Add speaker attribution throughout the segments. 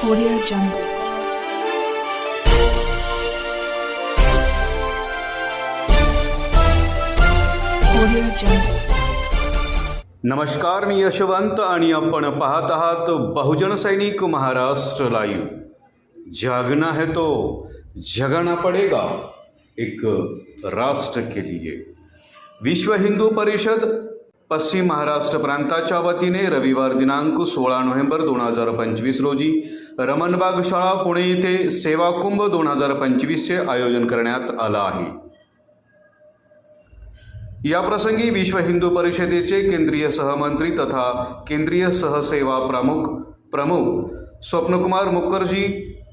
Speaker 1: Audio Jungle. Audio Jungle.
Speaker 2: नमस्कार मी यशवंत आणि आपण पाहत आहात बहुजन सैनिक महाराष्ट्र लाईव्ह जागना है तो जगना पडेगा एक राष्ट्र के लिए विश्व हिंदू परिषद पश्चिम महाराष्ट्र प्रांताच्या वतीने रविवार दिनांक सोळा नोव्हेंबर दोन हजार पंचवीस रोजी रमणबाग शाळा पुणे येथे सेवाकुंभ दोन हजार पंचवीसचे आयोजन करण्यात आलं आहे. याप्रसंगी विश्व हिंदू परिषदेचे केंद्रीय सहमंत्री तथा केंद्रीय सहसेवा प्रमुख प्रमुख स्वप्नकुमार मुखर्जी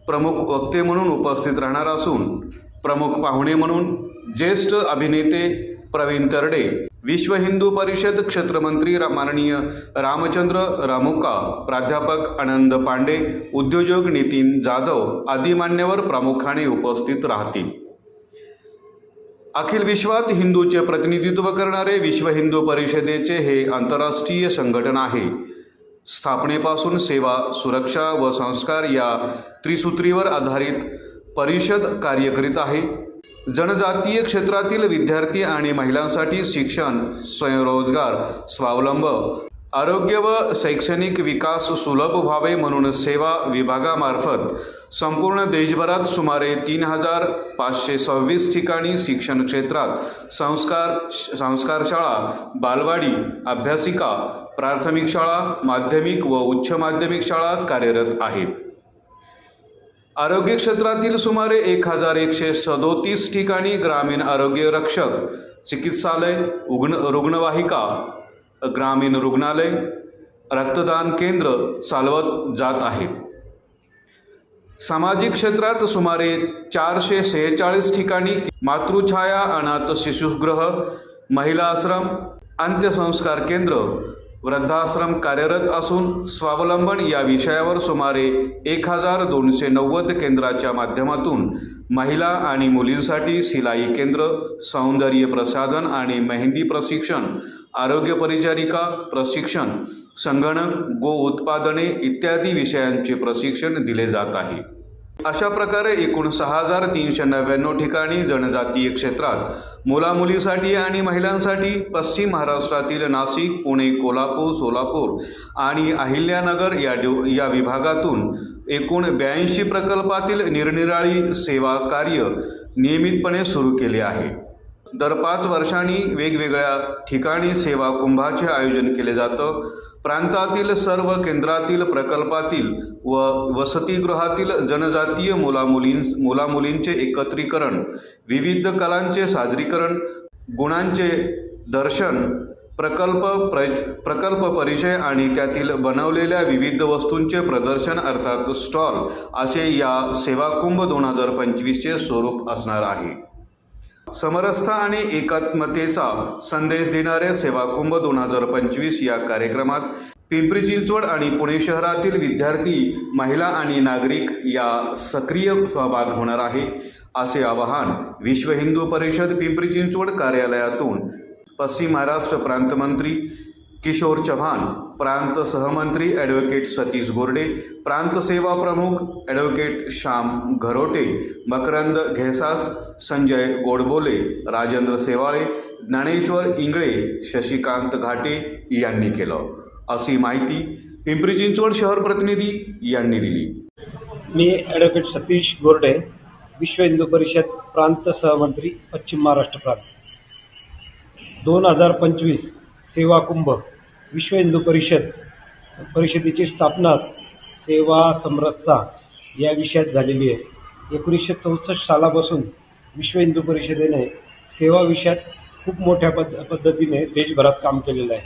Speaker 2: प्रमुख वक्ते म्हणून उपस्थित राहणार असून प्रमुख पाहुणे म्हणून ज्येष्ठ अभिनेते प्रवीण तरडे विश्व हिंदू परिषद क्षेत्रमंत्री माननीय रामचंद्र रामुका प्राध्यापक आनंद पांडे उद्योजक नितीन जाधव आदी मान्यवर प्रामुख्याने उपस्थित राहतील. अखिल विश्वात हिंदूचे प्रतिनिधित्व करणारे विश्व हिंदू परिषदेचे हे आंतरराष्ट्रीय संघटन आहे. स्थापनेपासून सेवा सुरक्षा व संस्कार या त्रिसूत्रीवर आधारित परिषद कार्य करीत आहे. जनजातीय क्षेत्रातील विद्यार्थी आणि महिलांसाठी शिक्षण स्वयंरोजगार स्वावलंब आरोग्य व शैक्षणिक विकास सुलभ व्हावे म्हणून सेवा विभागामार्फत संपूर्ण देशभरात सुमारे तीन हजार पाचशे सव्वीस ठिकाणी शिक्षण क्षेत्रात संस्कार संस्कार शाळा बालवाडी अभ्यासिका प्राथमिक शाळा माध्यमिक व उच्च माध्यमिक शाळा कार्यरत आहेत. आरोग्य क्षेत्रातील सुमारे एक हजार एकशे सदोतीस ठिकाणी ग्रामीण आरोग्य रक्षक चिकित्सालय उग्न रुग्णवाहिका ग्रामीण रुग्णालय रक्तदान केंद्र चालवत जात आहेत. सामाजिक क्षेत्रात सुमारे चारशे सेहेचाळीस ठिकाणी मातृछाया अनाथ शिशुगृह महिला आश्रम अंत्यसंस्कार केंद्र वृद्धाश्रम कार्यरत असून स्वावलंबन या विषयावर सुमारे एक हजार दोनशे नव्वद केंद्राच्या माध्यमातून महिला आणि मुलींसाठी सिलाई केंद्र सौंदर्य प्रसाधन आणि मेहंदी प्रशिक्षण आरोग्य परिचारिका प्रशिक्षण संगणक गो उत्पादने इत्यादी विषयांचे प्रशिक्षण दिले जात आहे. अशा प्रकारे एकूण सहा हजार तीनशे नव्याण्णव ठिकाणी जनजातीय क्षेत्रात मुलामुलीसाठी आणि महिलांसाठी पश्चिम महाराष्ट्रातील नाशिक पुणे कोल्हापूर सोलापूर आणि अहिल्यानगर या डिव या विभागातून एकूण ब्याऐंशी प्रकल्पातील निरनिराळी सेवा कार्य नियमितपणे सुरू केले आहे. दर पाच वर्षांनी वेगवेगळ्या ठिकाणी सेवा कुंभाचे आयोजन केले जातं. प्रांतातील सर्व केंद्रातील प्रकल्पातील व वसतिगृहातील जनजातीय मुलामुलीं मुलामुलींचे एकत्रीकरण विविध कलांचे सादरीकरण गुणांचे दर्शन प्रकल्प प्र प्रकल्प परिचय आणि त्यातील बनवलेल्या विविध वस्तूंचे प्रदर्शन अर्थात स्टॉल असे या सेवाकुंभ दोन हजार पंचवीसचे स्वरूप असणार आहे. समरसता आणि एकात्मतेचा संदेश देणारे सेवाकुंभ दोन हजार पंचवीस या कार्यक्रमात पिंपरी चिंचवड आणि पुणे शहरातील विद्यार्थी महिला आणि नागरिक या सक्रिय सहभाग होणार आहे. असे आवाहन विश्व हिंदू परिषद पिंपरी चिंचवड कार्यालयातून पश्चिम महाराष्ट्र प्रांतमंत्री किशोर चव्हाण प्रांत सहमंत्री ॲडव्होकेट सतीश गोरडे प्रांत सेवा प्रमुख ॲडव्होकेट श्याम घरोटे मकरंद घेसास संजय गोडबोले राजेंद्र सेवाळे ज्ञानेश्वर इंगळे शशिकांत घाटे यांनी केलं. अशी माहिती पिंपरी चिंचवड शहर प्रतिनिधी यांनी दिली.
Speaker 3: मी ॲडव्होकेट सतीश गोरडे विश्व हिंदू परिषद प्रांत सहमंत्री पश्चिम महाराष्ट्र प्रांत. दोन हजार पंचवीस सेवा कुंभ विश्व हिंदू परिषद परिषदेची स्थापना सेवा समरसता या विषयात झालेली आहे. एकोणीसशे चौसष्ट सालापासून विश्व हिंदू परिषदेने सेवा विषयात खूप मोठ्या पद पद्धतीने देशभरात काम केलेलं आहे.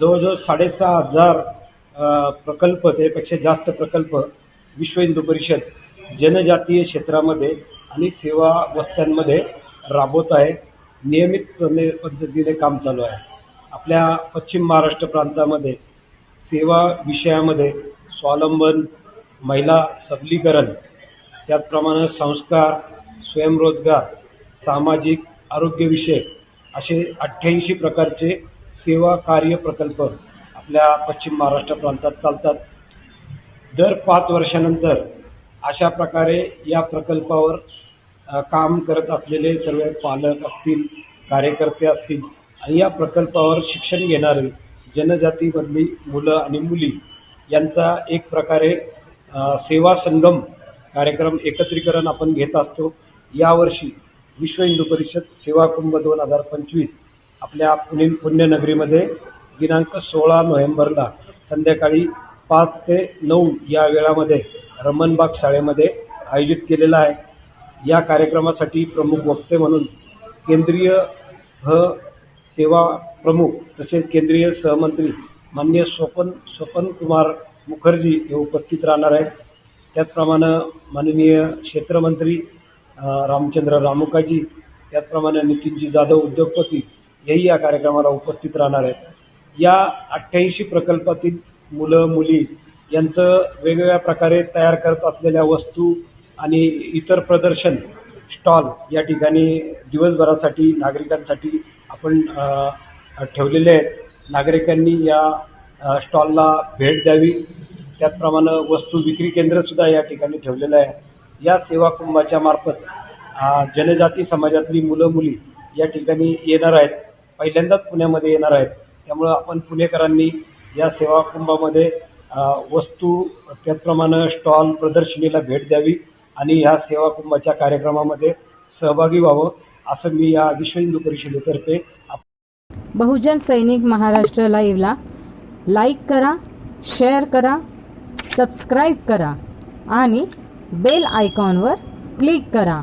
Speaker 3: जवळजवळ साडेसहा हजार प्रकल्प त्यापेक्षा जास्त प्रकल्प विश्व हिंदू परिषद जनजातीय क्षेत्रामध्ये आणि सेवा वस्त्यांमध्ये राबवत आहे. नियमितपणे पद्धतीने काम चालू आहे. आपल्या पश्चिम महाराष्ट्र प्रांतामध्ये सेवा विषयामध्ये स्वावलंबन महिला सबलीकरण त्याचप्रमाणे संस्कार स्वयंरोजगार सामाजिक आरोग्यविषयक असे अठ्ठ्याऐंशी प्रकारचे सेवा कार्य प्रकल्प आपल्या पश्चिम महाराष्ट्र प्रांतात चालतात. दर पाच वर्षानंतर अशा प्रकारे या प्रकल्पावर काम करत असलेले सर्व पालक असतील कार्यकर्ते असतील आणि या प्रकल्पावर शिक्षण घेणारे जनजातीमधली मुलं आणि मुली यांचा एक प्रकारे सेवा संगम कार्यक्रम एकत्रीकरण आपण घेत असतो. यावर्षी विश्व हिंदू परिषद सेवा कुंभ दोन हजार पंचवीस आपल्या पुणे पुण्यनगरीमध्ये दिनांक सोळा नोव्हेंबरला संध्याकाळी पाच ते नऊ या वेळामध्ये रमणबाग शाळेमध्ये आयोजित केलेला आहे. या कार्यक्रमासाठी प्रमुख वक्ते म्हणून केंद्रीय ह सेवा प्रमुख तसेच केंद्रीय सहमंत्री मान्य स्वपन स्वपन कुमार मुखर्जी हे उपस्थित राहणार आहेत. त्याचप्रमाणे माननीय क्षेत्रमंत्री रामचंद्र रामुकाजी त्याचप्रमाणे नितीनजी जाधव उद्योगपती हेही या कार्यक्रमाला उपस्थित राहणार आहेत. या अठ्ठ्याऐंशी प्रकल्पातील मुलं मुली यांचं वेगवेगळ्या प्रकारे तयार करत असलेल्या वस्तू आणि इतर प्रदर्शन स्टॉल या ठिकाणी दिवसभरासाठी नागरिकांसाठी आपण ठेवलेले आहेत. नागरिकांनी या स्टॉलला भेट द्यावी. त्याचप्रमाणे वस्तू विक्री केंद्र सुद्धा या ठिकाणी ठेवलेलं आहे. या सेवा कुंभाच्या मार्फत जनजाती समाजातली मुलं मुली या ठिकाणी येणार आहेत. पहिल्यांदाच पुण्यामध्ये येणार आहेत. त्यामुळं आपण पुणेकरांनी या सेवा कुंभामध्ये वस्तू त्याचप्रमाणे स्टॉल प्रदर्शनीला भेट द्यावी आणि ह्या सेवा कुंभाच्या कार्यक्रमामध्ये सहभागी व्हावं. असं मी या विश्व हिंदू परिषदेतर्फे
Speaker 4: बहुजन सैनिक महाराष्ट्र लाईव्हला लाईक करा शेअर करा सबस्क्राईब करा आणि बेल आयकॉनवर क्लिक करा.